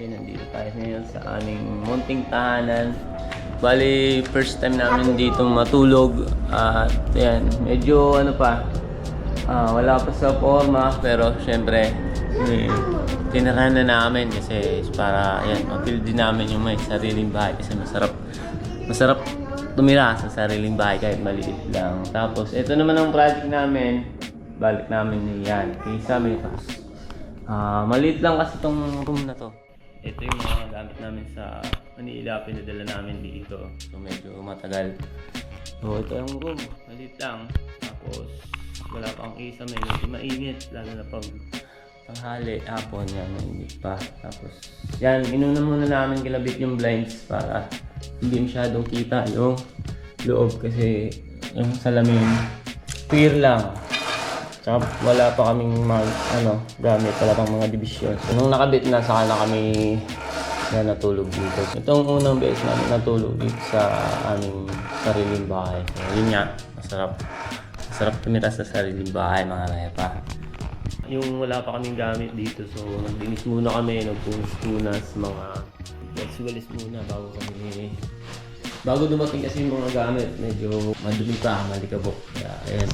kasi nandito tayo ngayon sa aming munting tahanan. Bali, first time namin dito matulog. At yan, medyo ano pa, ah, wala pa sa forma pero syempre, eh, tinirahan na namin kasi para yan, mapil din namin yung may sariling bahay kasi masarap masarap tumira sa sariling bahay kahit maliit lang. Tapos, ito naman ang project namin. Balik namin yan. Kay Samitas. Ah, maliit lang kasi itong room na to. Ito yung mga gamit namin sa Manila. Pinadala namin dito. So, medyo matagal. So, ito yung room. Maliit lang. Tapos, wala pang isa. Medyo mainit. Lalo na pag tanghali, hapon, yan, mainit pa. Tapos, yan, inuna muna namin kilabit yung blinds para hindi masyadong kita yung loob kasi yung salamin, clear lang. Tsaka wala pa kaming mag, ano, gamit, wala pang mga division. So, nung nakabit na, saka na kami na natulog dito. Itong unang beses namin natulog dito sa aming sariling bahay. So, yun nga, masarap. Masarap tumira sa sariling bahay, mga repa yung wala pa kaming gamit dito so naglinis muna kami nagpunas-punas mga walis-walis muna bago kami bago dumating kasi yung mga gamit medyo madumi pa malikabok. Kaya ayan.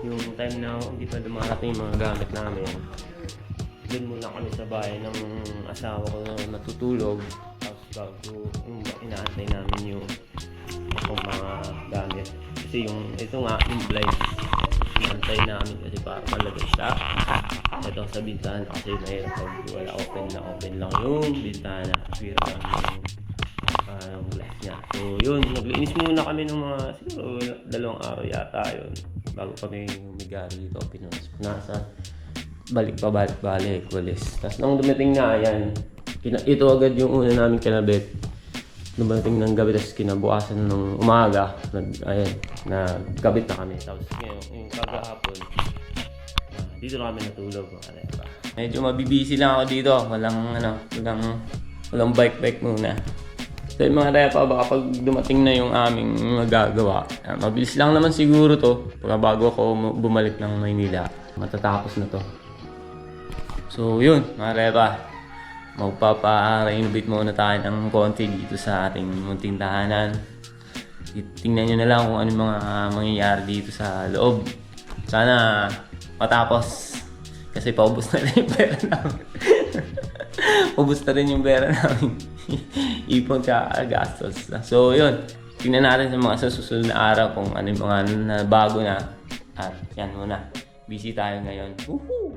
Yung time na hindi pa dumarating yung mga gamit namin doon muna kami sa bahay ng asawa ko na natutulog. Tapos bago yung inaantay namin yung yung mga gamit. Kasi yung ito nga yung blind inaantay namin kasi para malagay siya. Ito sa bintana kasi mahirap pag wala open na open lang yung bintana. Swira lang yung yung glass niya. So yun naglinis muna kami ng mga siguro dalawang araw yata yun. Bago kami humiga rito pinunas punasan balik pa balik balik walis. Tapos nung dumating na kina- ito agad yung una namin kinabit. Dumating ng gabi tapos kinabukasan ng umaga nag ayan nagkabit na kami. Tapos ngayon yung kagahapon ah, dito na kami natulog mga repa medyo mabibisi lang ako dito. Walang ano walang walang bike bike muna yung mga repa baka pag dumating na yung aming magagawa ah, mabilis lang naman siguro to pag bago ako bumalik ng Maynila matatapos na to So yun, mga repa. Magpapa-renovate muna tayo ng konti dito sa ating munting tahanan. Tingnan nyo na lang kung ano mga mangyayari dito sa loob. Sana matapos. Kasi paubos na rin yung pera namin. Ubus na rin yung pera namin. Ipon tsaka gastos. So yun, tingnan natin sa mga sa susunod na araw kung ano yung mga bago na. At yan muna. Busy tayo ngayon. Woohoo!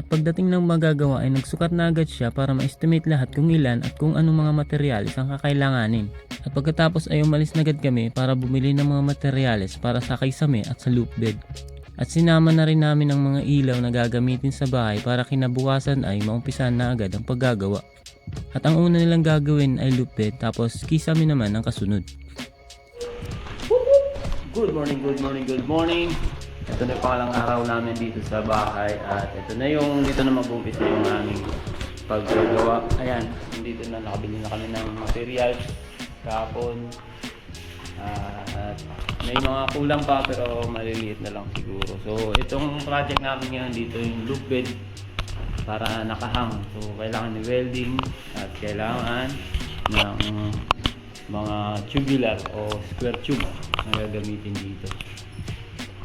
At pagdating ng magagawa ay nagsukat na agad siya para ma-estimate lahat kung ilan at kung anong mga materyales ang kakailanganin. At pagkatapos ay umalis na agad kami para bumili ng mga materyales para sa kaisame at sa loop bed. At sinama na rin namin ang mga ilaw na gagamitin sa bahay para kinabukasan ay maumpisan na agad ang paggagawa. At ang una nilang gagawin ay bed tapos kisame naman ang kasunod. Good morning, good morning, good morning. Ito na pangalang araw namin dito sa bahay at ito na yung dito na mag-umpisa yung aming paggagawa. Ayan, dito na nakabili na kami ng materials kahapon. Ah, at may mga kulang pa pero maliliit na lang siguro. So itong project namin ngayon dito yung loop bed para nakahang. So kailangan ni welding at kailangan ng mga tubular o square tube na gagamitin dito.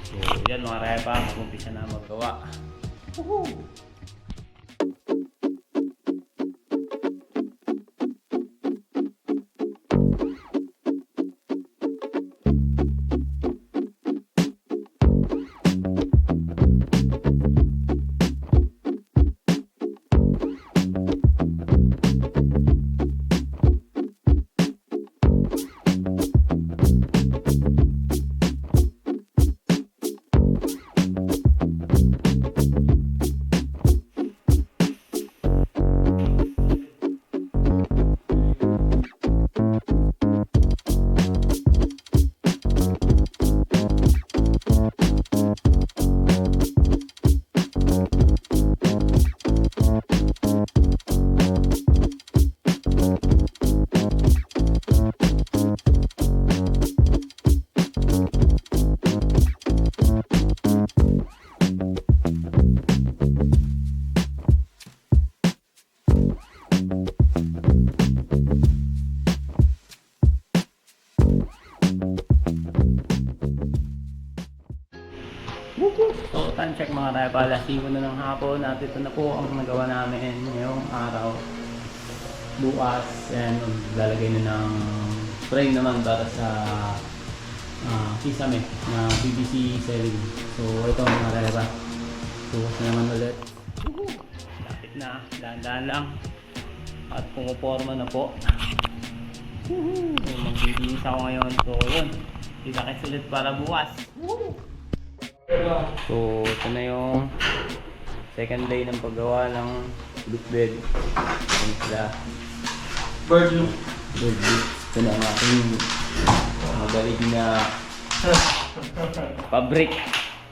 So, yan mga repa, mag-umpisa na magawa. Woohoo! Mga repa, alas 5 na ng hapon at ito na po ang nagawa namin ngayong araw. Bukas, and lalagay na ng frame naman para sa uh, kisame na PVC selling. So ito mga repa. Bukas na naman ulit. Lapit na, dahan-dahan lang. At pumuporma na po. Woohoo! Magbibihis ako ngayon. So yun, kita-kits ulit para bukas. So, ito na yung second day ng paggawa ng loop bed. Ito sila. Bird loop. Bird loop. Ito na ang aking magaling na pabrik.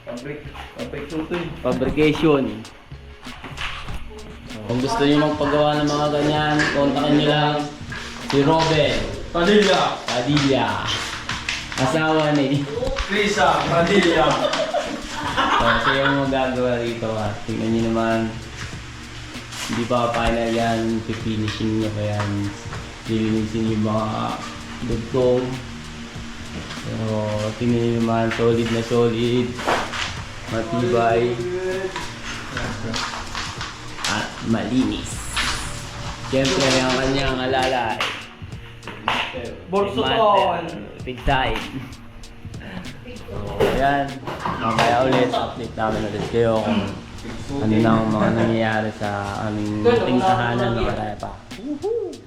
Pabrik. Pabrik tutoy. Fabrication. Kung gusto niyo magpagawa ng mga ganyan, kontakin niyo lang si Robin Padilla. Padilla. Asawa ni. Lisa. Padilla. So, siya yung magagawa rito ha. Tingnan niyo naman. Hindi pa final yan. Pifinishing niya pa yan. Lilinisin yung mga dugtong. Pero tingnan niyo naman. Solid na solid. Matibay. At malinis. Siyempre, ang kanyang alalay. Bolsoton. Big time. So, ayan. Mamaya ulit, update namin ulit kayo kung ano na ang mga nangyayari sa aming munting tahanan mga repa. Good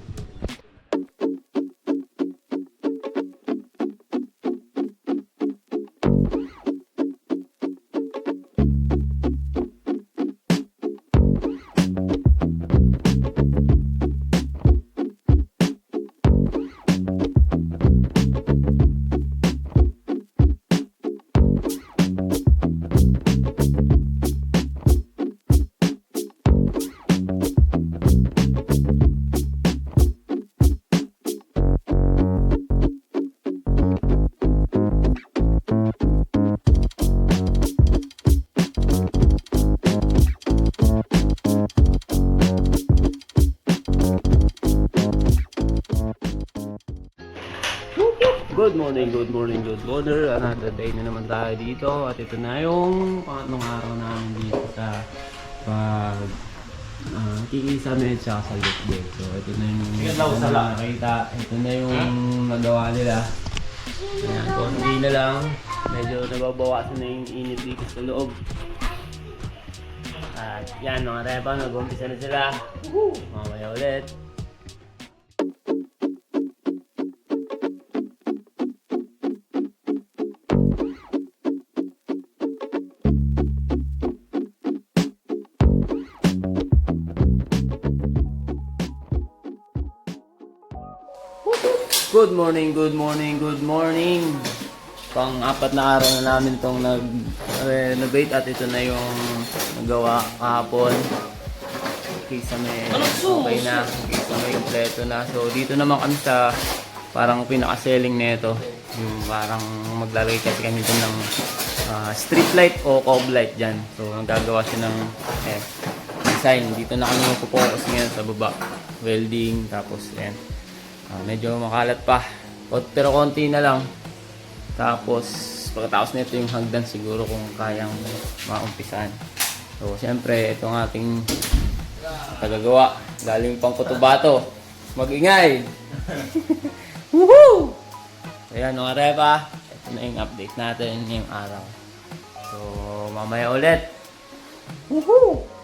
good morning. Another day na naman tayo dito at ito na yung pangatlong araw namin dito sa pag uh, kikisame at saka sa day. So ito na yung ito na nakita. Ito na yung nagawa nila. Ayan, konti na lang. Medyo nababawasan na yung init dito sa loob. At yan mga repa, nag-umpisa na sila. Mamaya ulit. Good morning, good morning, good morning. Pang-apat na araw na namin itong nag-renovate at ito na yung nagawa kahapon. Kisame, okay na. Kisame, kompleto na. So, dito naman kami sa parang pinaka-selling nito. Yung parang maglalagay kasi kami dun ng ah, street light o cob light dyan. So, nagagawa siya ng eh, design. Dito na kami mag-focus ngayon sa baba. Welding, tapos yan. Ah, medyo makalat pa. Pero konti na lang. Tapos, pagkatapos nito yung hagdan siguro kung kayang maumpisan. So, siyempre, ito ang ating tagagawa. Galing pang Cotabato. Mag-ingay! Woohoo! Ayan, mga repa. Ito na yung update natin ngayong araw. So, mamaya ulit. Woohoo!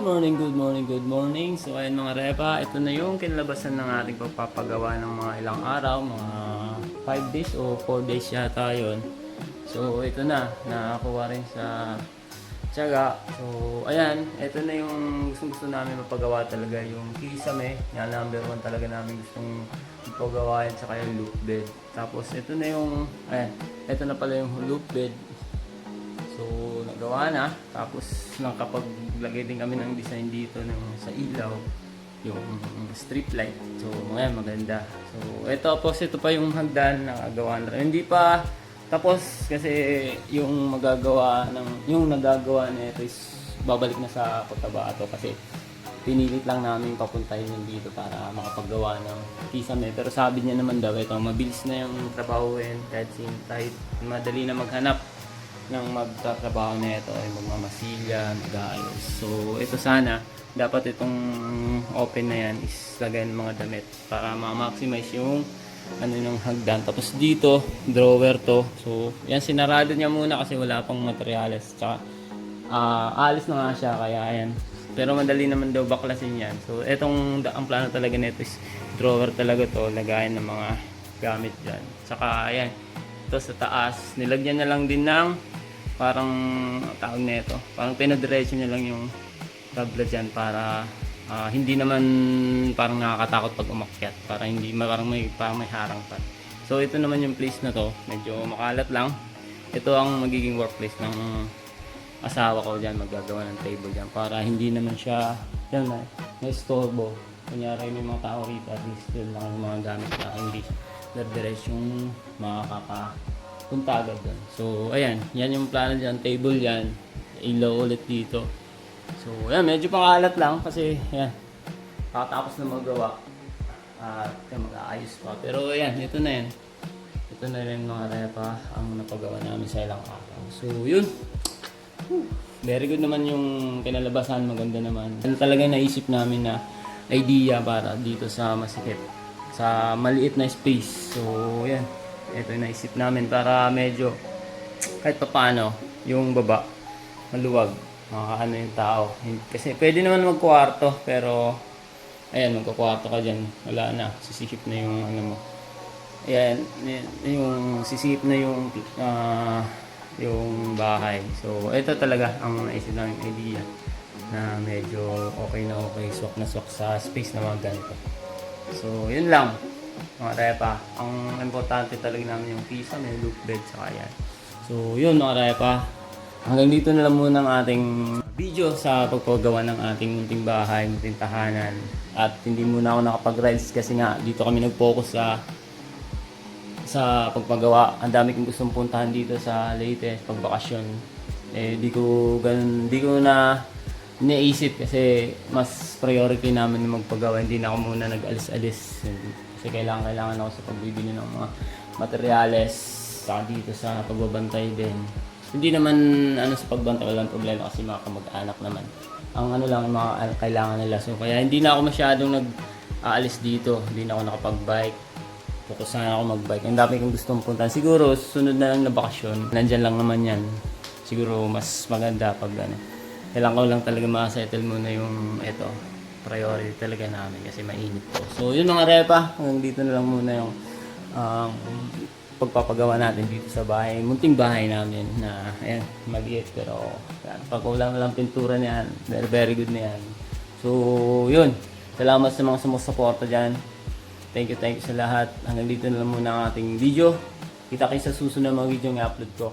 Morning, good morning, good morning. So ayun mga repa, ito na yung kinalabasan ng ating pagpapagawa ng mga ilang araw, mga 5 days o 4 days yata yun. So ito na, nakakuha rin sa tiyaga. So ayan, ito na yung gusto, gusto namin mapagawa talaga yung kisame. Yan number one talaga namin gustong ipagawa yan saka yung loop bed. Tapos ito na yung, ayan, ito na pala yung loop bed. Nagawa na. Tapos, nakapaglagay din kami ng design dito ng sa ilaw. Yung strip light. So, ngayon maganda. So, ito po, ito pa yung hagdan na nagawa na. Hindi pa tapos kasi yung magagawa ng yung nagagawa nito is babalik na sa Cotabato kasi pinilit lang namin papuntahin yun dito para makapaggawa ng kisame. Pero sabi niya naman daw, ito, mabilis na yung trabahuin kahit, sin, kahit madali na maghanap ng magtatrabaho na ito ay magmamasilya, mag-aayos. So, ito sana, dapat itong open na yan is lagyan ng mga damit para ma-maximize yung ano ng hagdan. Tapos dito, drawer to. So, yan, sinarado niya muna kasi wala pang materyales. Tsaka, ah, alis na nga siya, kaya ayan. Pero madali naman daw baklasin yan. So, etong, ang plano talaga nito is drawer talaga to, lagayan ng mga gamit dyan. Tsaka, ayan, ito sa taas, nilagyan na lang din ng parang tawag na ito. Parang pinadiretso niya lang yung tablet dyan para ah, hindi naman parang nakakatakot pag umakyat. Para hindi, parang may, parang may harang pa. So ito naman yung place na to. Medyo makalat lang. Ito ang magiging workplace ng asawa ko dyan. Maggagawa ng table dyan. Para hindi naman siya, yan na, may storbo. Kunyari may mga tao rito at least lang yung mga gamit na hindi diretso yung makakapunta agad doon. So, ayan. Yan yung plano dyan. Table yan. Ilaw ulit dito. So, ayan. Medyo pangalat lang kasi, ayan. Kakatapos na magawa. At uh, mag-aayos pa. Pero, ayan. Ito na yan. Ito na rin mga repa ang napagawa namin sa ilang araw. So, yun. Very good naman yung kinalabasan. Maganda naman. Ano talaga naisip namin na idea para dito sa masikip. Sa maliit na space. So, yan. Ito yung naisip namin para medyo kahit pa paano yung baba maluwag. Makakaano yung tao. Kasi pwede naman magkwarto pero ayan magkakwarto ka dyan. Wala na. Sisikip na yung ano mo. Ayan yung sisikip na yung ah, yung bahay. So ito talaga ang naisip namin idea na medyo okay na okay swak na swak sa space na mga ganito. So yun lang mga repa ang importante talaga namin yung pisa may loop bed sa yan so yun mga repa hanggang dito na lang muna ang ating video sa pagpagawa ng ating munting bahay, munting tahanan. At hindi muna ako nakapag-rides kasi nga dito kami nag-focus sa sa pagpagawa. Ang dami kong gustong puntahan dito sa Leyte, pagbakasyon. Eh, di ko ganun, di ko na naisip kasi mas priority namin na magpagawa. Hindi na ako muna nag-alis-alis. Kasi kailangan, kailangan ako sa pagbibili ng mga materyales saka dito sa pagbabantay din. Hindi naman ano sa pagbantay walang problema kasi mga kamag-anak naman. Ang ano lang mga ano, kailangan nila. So kaya hindi na ako masyadong nag aalis dito. Hindi na ako nakapag-bike. Focus na ako mag-bike. Ang dami kong gustong puntahan. Siguro sunod na lang na bakasyon. Nandyan lang naman yan. Siguro mas maganda pag ano. Kailangan ko lang talaga ma-settle muna yung ito priority talaga namin kasi mainit po. So yun mga repa, hanggang dito na lang muna yung um, pagpapagawa natin dito sa bahay. Munting bahay namin na ayan, maliit pero pagkulang na lang pintura niyan. Very, very good na yan. So yun, salamat sa mga sumusuporta dyan. Thank you, thank you sa lahat. Hanggang dito na lang muna ang ating video. Kita kayo sa susunod na mga video yung i-upload ko.